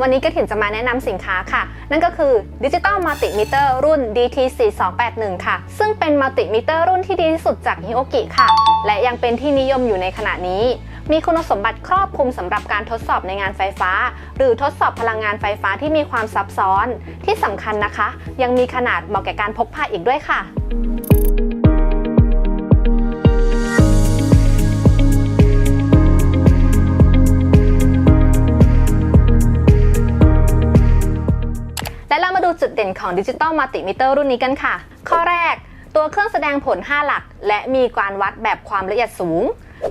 วันนี้กระถินจะมาแนะนำสินค้าค่ะ นั่นก็คือ Digital Multimeter รุ่น DT4281 ค่ะ ซึ่งเป็นมัลติมิเตอร์รุ่นที่ดีที่สุดจากฮิโอกิค่ะ และยังเป็นที่นิยมอยู่ในขณะนี้ มีคุณสมบัติครอบคลุมสำหรับการทดสอบในงานไฟฟ้า หรือทดสอบพลังงานไฟฟ้าที่มีความซับซ้อน ที่สำคัญนะคะ ยังมีขนาดเหมาะแก่การพกพาอีกด้วยค่ะ จุดเด่นของดิจิตอลมัลติมิเตอร์รุ่นนี้กันค่ะ ข้อแรก ตัวเครื่องแสดงผล 5 หลัก และมีการวัดแบบความละเอียดสูง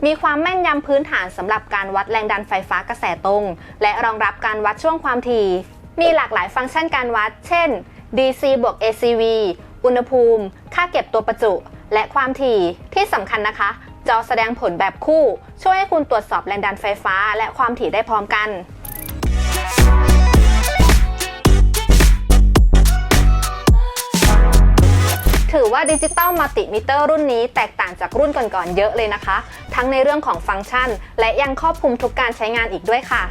มีความแม่นยำพื้นฐานสำหรับการวัดแรงดันไฟฟ้ากระแสตรง และรองรับการวัดช่วงความถี่ มีหลากหลายฟังก์ชันการวัด เช่น DC บวก ACV อุณหภูมิ ค่าเก็บตัวประจุ และความถี่ ที่สำคัญนะคะ จอแสดงผลแบบคู่ ช่วยให้คุณตรวจสอบแรงดันไฟฟ้า และความถี่ได้พร้อมกัน ถือว่าดิจิตอลมัลติมิเตอร์รุ่นนี้แตกต่างจากรุ่นก่อนๆเยอะเลยนะคะ ทั้งในเรื่องของฟังก์ชัน และยังครอบคลุมทุกการใช้งานอีกด้วยค่ะ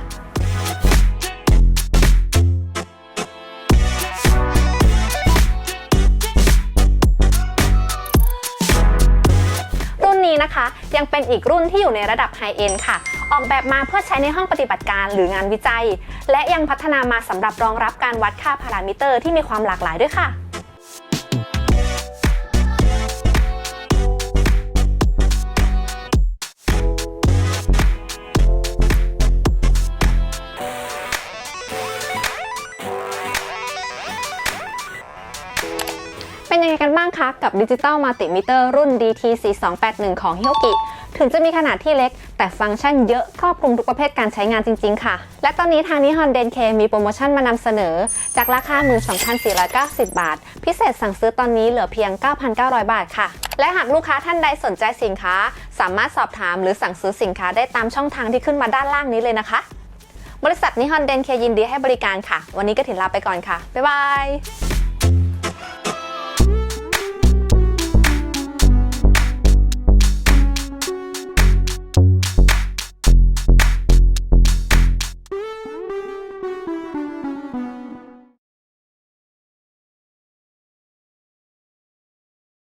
รุ่นนี้นะคะยังเป็นอีกรุ่นที่อยู่ในระดับไฮเอ็นค่ะ ออกแบบมาเพื่อใช้ในห้องปฏิบัติการหรืองานวิจัย และยังพัฒนามาสำหรับรองรับการวัดค่าพารามิเตอร์ที่มีความหลากหลายด้วยค่ะ เป็นยังไงกันบ้างคะ กับดิจิตอลมัลติมิเตอร์รุ่น DT4281 ของ h i o k i ถึงจะมีขนาดที่เล็ก แต่ฟังก์ชันเยอะครอบคลุมทุกประเภทการใช้งานจริง ๆ ค่ะ และตอนนี้ทางนิฮอนเดนเคมีโปรโมชั่นมานำเสนอ จากราคา 12,490 บาท พิเศษสั่งซื้อตอนนี้เหลือเพียง 9,900 บาทค่ะ และหากลูกค้าท่านใดสนใจสินค้า สามารถสอบถามหรือสั่งซื้อสินค้าได้ตามช่องทางที่ขึ้นมาด้านล่างนี้เลยนะคะ บริษัทนิฮอนเดนเคยินดีให้บริการค่ะ วันนี้ก็ถึงลาไปก่อนค่ะบ๊ายบาย